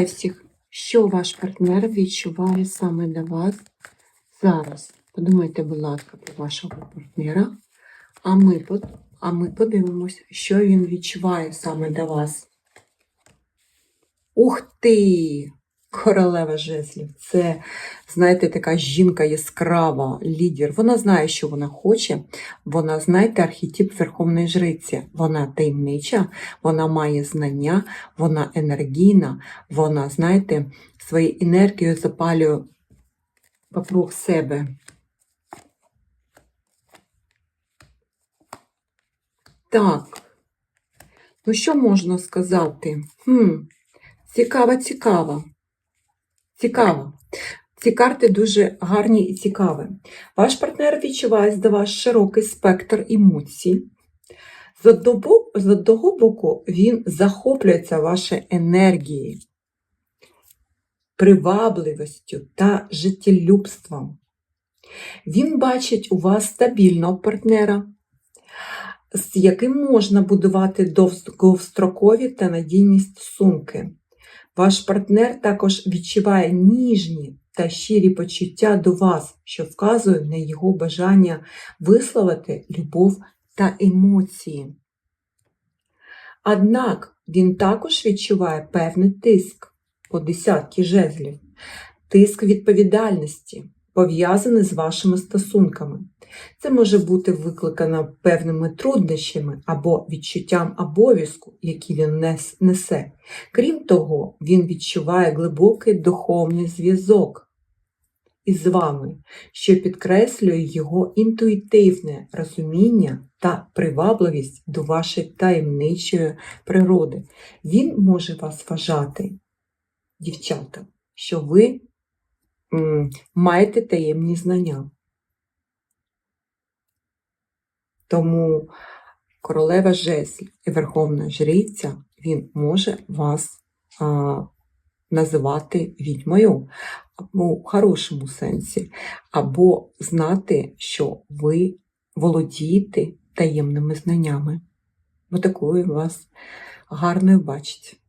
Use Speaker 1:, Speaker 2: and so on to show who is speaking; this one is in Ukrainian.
Speaker 1: Всіх, що ваш партнер відчуває саме для вас зараз. Подумайте, будь ласка, про вашого партнера. А ми, а ми подивимось, що він відчуває саме для вас. Ух ти! Королева жезлів. Це, знаєте, така жінка яскрава, лідер. Вона знає, що вона хоче. Вона, знаєте, архетип Верховної Жриці. Вона таємнича, вона має знання, вона енергійна, вона, знаєте, своєю енергією запалює вокруг себе. Так. Ну, що можна сказати? Хм, цікаво, цікаво. Цікаво. Ці карти дуже гарні і цікаві. Ваш партнер відчуває до вас широкий спектр емоцій. З одного, з одного боку, він захоплюється вашою енергією, привабливістю та життєлюбством. Він бачить у вас стабільного партнера, з яким можна будувати довгострокові та надійні стосунки. Ваш партнер також відчуває ніжні та щирі почуття до вас, що вказує на його бажання висловити любов та емоції. Однак він також відчуває певний тиск. По десятки жезлів, тиск відповідальності, пов'язаний з вашими стосунками. Це може бути викликано певними труднощами або відчуттям обов'язку, який він несе. Крім того, він відчуває глибокий духовний зв'язок із вами, що підкреслює його інтуїтивне розуміння та привабливість до вашої таємничої природи. Він може вас вважати, дівчата, що ви маєте таємні знання. Тому королева жезлів і верховна жриця, він може вас а, називати відьмою або в хорошому сенсі, або знати, що ви володієте таємними знаннями. Бо такою вас гарною бачить.